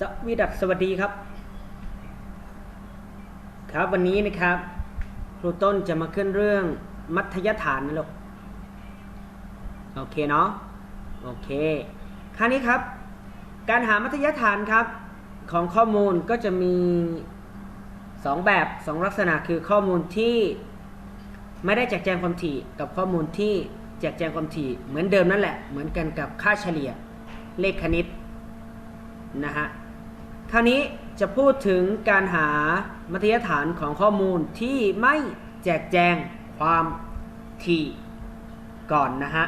สวีดัสสวัสดีครับ ครับวันนี้นะครับ ครูต้นจะมาขึ้นเรื่องมัธยฐานนะลูกโอเคเนาะโอเคคราวนี้ครับ การหามัธยฐานครับของข้อมูลก็จะมี 2 แบบ 2 ลักษณะคือข้อมูลที่ไม่ได้แจกแจงความถี่กับข้อมูลที่แจกแจงความถี่เหมือนเดิมนั่นแหละ เหมือนกันกับค่าเฉลี่ยเลขคณิตนะฮะ คราวนี้จะพูดถึงการหามัธยฐานของข้อมูลที่ไม่แจกแจงความถี่ก่อนนะฮะ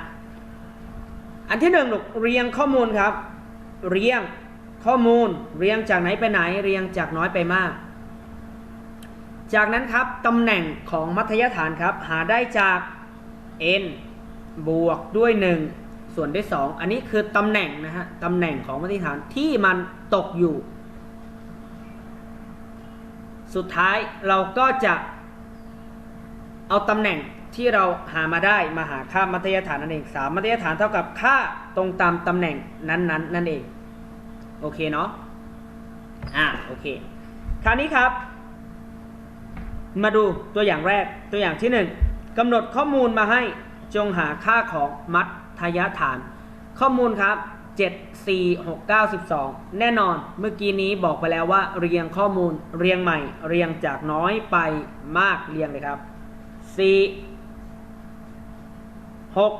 อันที่หนึ่งลูกเรียงข้อมูลครับ เรียงข้อมูลเรียงจากไหนไปไหนเรียงจากน้อยไปมาก จากนั้นครับตำแหน่งของมัธยฐานครับหาได้จาก n บวกด้วย 1 ส่วนด้วย 2 อันนี้คือตำแหน่งนะฮะตำแหน่งของมัธยฐานที่มันตกอยู่ สุดท้ายเราก็จะเอาตำแหน่งที่เราหามาได้มาหาค่ามัธยฐานนั่นเองสามมัธยฐานเท่ากับค่าตรงตามตำแหน่งนั้นๆนั่นเอง โอเคเนาะอ่าโอเค คราวนี้ครับ มาดูตัวอย่างแรกตัวอย่างที่1กำหนดข้อมูลมาให้จงหาค่าของมัธยฐาน ข้อมูลครับ 7 4 6 9 12 แน่นอนเมื่อกี้นี้บอกไปแล้วว่าเรียงข้อมูลเรียงใหม่ เรียงจากน้อยไปมากเรียงเลยครับ 4 6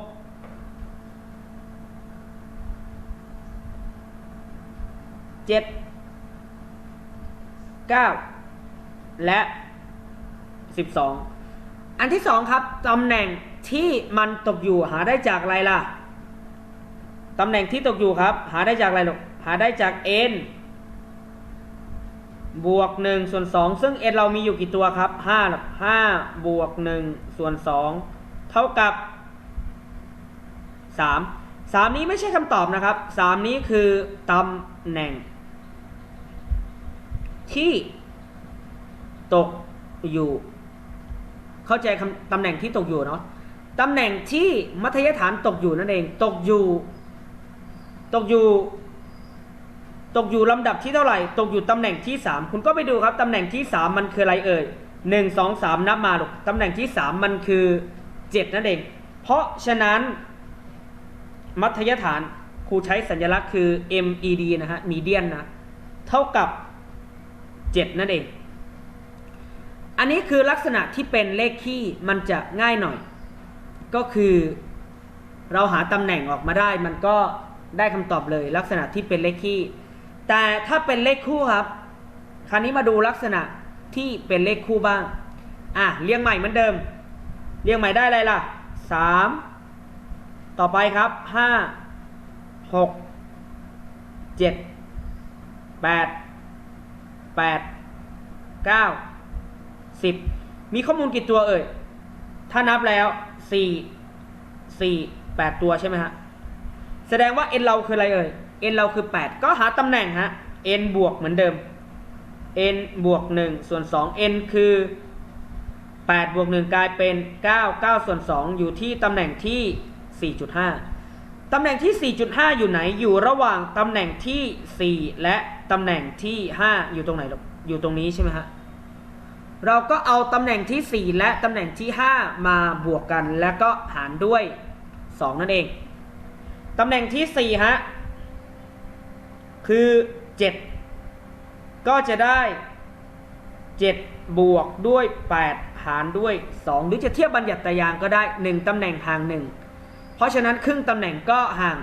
7 9 และ 12 อันที่ 2 ครับตำแหน่งที่มันตกอยู่หาได้จากอะไรล่ะ ตำแหน่งที่ตกอยู่ครับ หาได้จากอะไรลูกหาได้จาก n บวก1ส่วน2ซึ่ง n เรามีอยู่กี่ตัวครับ5หรอก5บวก1ส่วน2เท่ากับ 3 3 นี้ไม่ใช่คำตอบนะครับ 3 นี้คือตำแหน่ง ที่ตกอยู่ เข้าใจคำตำแหน่งที่ตกอยู่เนาะตำแหน่งที่มัธยฐานตกอยู่นั่นเอง ตกอยู่ ตกอยู่ตกอยู่ลำดับที่เท่าไหร่ ตกอยู่ตำแหน่งที่ 3 คุณก็ไปดูครับตำแหน่งที่ 3 มันคืออะไรเอ่ย1 2 3 นับมาลูกตำแหน่งที่ 3 มันคือ 7 นั่นเอง เพราะฉะนั้น มัธยฐานครูใช้สัญลักษณ์คือ MED นะฮะ median นะ เท่ากับ 7 นั่นเอง อันนี้คือลักษณะที่เป็นเลขคี่มันจะง่ายหน่อย ก็คือเราหาตำแหน่งออกมาได้มันก็ ได้คำตอบเลย ลักษณะที่เป็นเลขคี่ แต่ถ้าเป็นเลขคู่ครับ คราวนี้มาดูลักษณะที่เป็นเลขคู่บ้าง อะเรียงใหม่เหมือนเดิม เรียงใหม่ได้อะไรล่ะ 3 ต่อไปครับ 5 6 7 8 8 9 10 มีข้อมูลกี่ตัวเอ่ย ถ้านับแล้ว 4 4 8 ตัวใช่ไหมฮะ ดงว่า n เราคืออะไรเอ่ย n เราคือ 8 ก็หาตำแหน่งฮะ n บวกเหมือนเดิม n บวก1ส่วน2 n คือ 8 บวก 1 กลายเป็น 9 9 ส่วน 2 อยู่ที่ตำแหน่งที่ 4.5 ตำแหน่งที่ 4.5 อยู่ไหน อยู่ระหว่างตำแหน่งที่ 4 และตำแหน่งที่ 5 อยู่ตรงไหนลูกอยู่ตรงนี้ใช่ไหมฮะ เราก็เอาตำแหน่งที่ 4 และตำแหน่งที่ 5 มาบวกกัน แล้วก็หารด้วย 2 นั่นเอง ตำแหน่งที่4ฮะ คือ7ก็จะได้7บวกด้วย8หารด้วย2หรือจะเทียบบัญญัติตารางก็ได้1ตำแหน่งห่าง1เพราะฉะนั้นครึ่งตำแหน่งก็ห่าง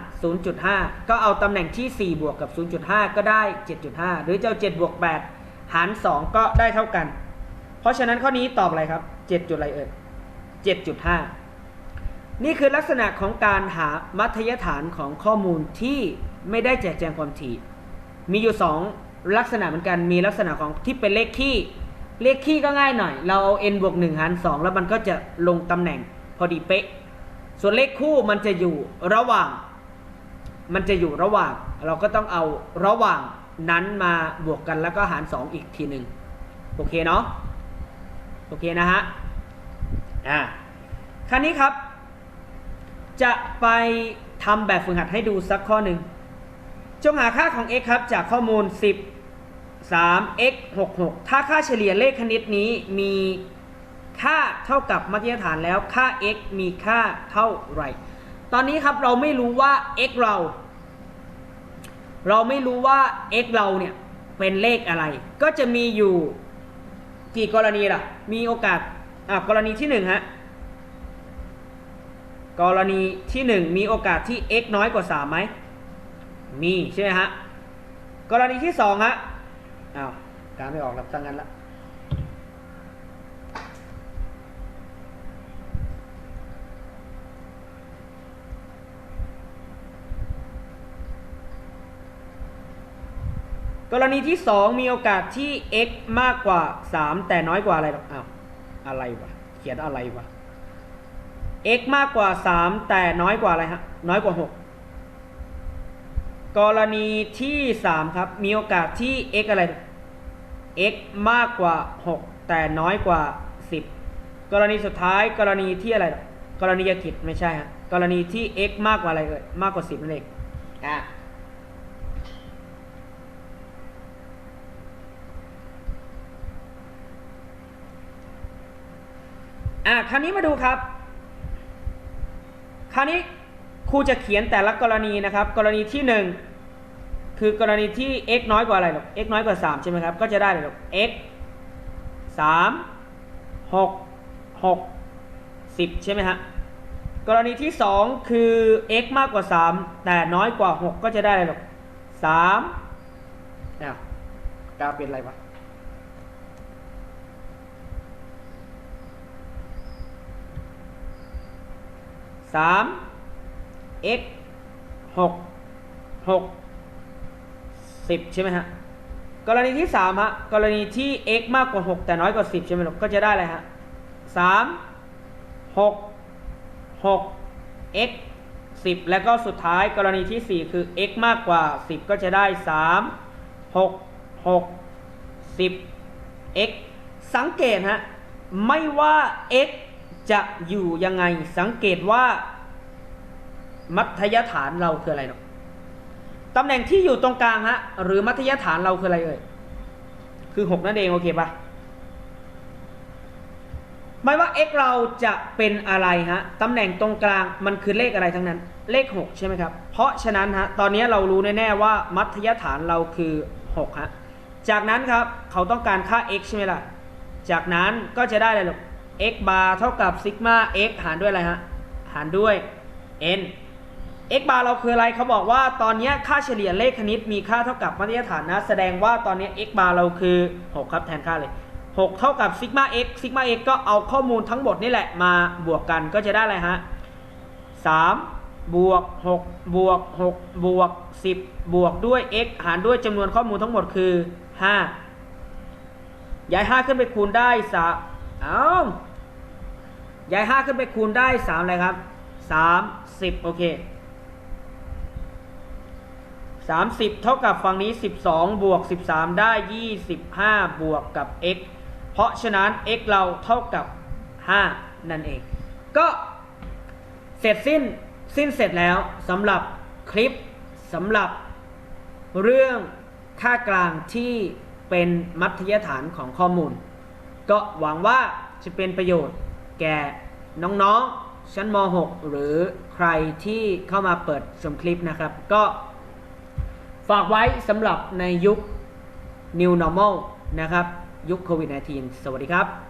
0.5 ก็เอาตำแหน่งที่ 4 บวกกับ 0.5 ก็ได้ 7.5 หรือจะเอา7บวก 8 หาร 2 ก็ได้เท่ากัน เพราะฉะนั้นข้อนี้ตอบอะไรครับ 7 จุดอะไรเอ่ย7.5 นี่คือลักษณะของการหามัธยฐานของข้อมูลที่ไม่ได้แจกแจงความถี่ มีอยู่ 2 ลักษณะเหมือนกัน มีลักษณะของที่เป็นเลขคี่ เลขคี่ก็ง่ายหน่อย เราเอา n บวก1หาร2แล้วมันก็จะลงตำแหน่งพอดีเป๊ะ ส่วนเลขคู่มันจะอยู่ระหว่าง มันจะอยู่ระหว่าง เราก็ต้องเอาระหว่างนั้นมาบวกกันแล้วก็หาร 2 อีกทีหนึ่งโอเคเนาะ โอเคนะฮะ อ่าคราวนี้ครับ จะไปทำแบบฝึกหัดให้ดูสักข้อหนึ่ง จงหาค่าของ x ครับ จากข้อมูล 10 3 x 66 ถ้าค่าเฉลี่ยเลขคณิตนี้มีค่าเท่ากับมัธยฐานแล้วค่า x มีค่าเท่าไหร่ ตอนนี้ครับเราไม่รู้ว่า x เรา เราไม่รู้ว่า x เราเนี่ยเป็นเลขอะไร ก็จะมีอยู่กี่กรณีล่ะ มีโอกาสอะกรณีที่หนึ่งฮะ กรณีที่หนึ่งมีโอกาสที่ x น้อยกว่าสามไหมมีใช่ไหมฮะกรณีที่สองฮะอ้าวการไม่ออกแล้วตั้งงั้นละกรณีที่ 2 มีโอกาสที่ x มากกว่า 3 แต่น้อยกว่าอะไรหรอกอ้าวอะไรวะ เขียนอะไรวะ x มากกว่า 3 แต่น้อยกว่าอะไรฮะน้อยกว่า 6 กรณีที่ 3 ครับ มีโอกาสที่ x อะไร x มากกว่า 6 แต่น้อยกว่า 10 กรณีสุดท้ายกรณีที่อะไร กรณียกิจไม่ใช่ฮะกรณีที่ x มากกว่าอะไรเอ่ยมากกว่า 10นั่นเองอะอะคราวนี้มาดูครับ คราวนี้ครูจะเขียนแต่ละกรณีนะครับ กรณีที่หนึ่งคือกรณีที่ x น้อยกว่าอะไรหรอก x น้อยกว่า 3 ใช่ไหมครับ ก็จะได้หรอก x 3 6 6 10 ใช่ไหมฮะกรณีที่ 2 คือ x มากกว่า 3 แต่น้อยกว่า 6 ก็จะได้เลยหรอก3เนี่ยกราฟเป็นอะไรวะ สาม x หกหกสิบใช่ไหมฮะ กรณีที่สามฮะ กรณีที่ x มากกว่าหกแต่น้อยกว่าสิบใช่ไหมลูกก็จะได้อะไรฮะสามหกหก x สิบแล้วก็สุดท้ายกรณีที่สี่คือ x มากกว่าสิบก็จะได้สามหกหกสิบ x สังเกตฮะ ไม่ว่า x จะอยู่ยังไงสังเกตว่า มัธยฐานเราคืออะไรเนาะตำแหน่งที่อยู่ตรงกลางฮะหรือมัธยฐานเราคืออะไรเอ่ยคือหกนั่นเองโอเคปะไม่ว่า x เราจะเป็นอะไรฮะตำแหน่งตรงกลางมันคือเลขอะไรทั้งนั้น เลข 6 ใช่ไหมครับ เพราะฉะนั้นฮะตอนนี้เรารู้แน่ๆว่ามัธยฐานเราคือ6ฮะจากนั้นครับเขาต้องการค่า x ใช่ไหมล่ะ จากนั้นก็จะได้อะไรหรอก x bar เท่ากับซิกมา x หารด้วยอะไรฮะ หารด้วย n x bar เราคืออะไรเขาบอกว่าตอนนี้ค่าเฉลี่ยเลขคณิตมีค่าเท่ากับมัธยฐานนะ แสดงว่าตอนนี้ x bar เราคือ 6 ครับแทนค่าเลย 6 เท่ากับซิกมา x ซิกมา x ก็เอาข้อมูลทั้งหมดนี่แหละมาบวกกันก็จะได้อะไรฮะ3บวก6บวก6บวก10 บวกด้วย x หารด้วยจำนวนข้อมูลทั้งหมดคือ 5 ย้าย 5 ขึ้นไปคูณได้สาอ้าว ย้าย 5 ขึ้นไปคูณได้ 3 อะไรครับ 30 โอเค 30 เท่ากับฝั่งนี้ 12 บวก 13 ได้ 25 บวกกับ x เพราะฉะนั้น x เราเท่ากับ 5 นั่นเอง ก็เสร็จสิ้นสิ้นเสร็จแล้วสำหรับคลิปสำหรับเรื่องค่ากลางที่เป็นมัธยฐานของข้อมูล ก็หวังว่าจะเป็นประโยชน์ แก่น้องๆชั้นม .6 หรือใครที่เข้ามาเปิดชมคลิปนะครับ ก็ฝากไว้สำหรับในยุค New Normal นะครับ ยุคโควิด -19 สวัสดีครับ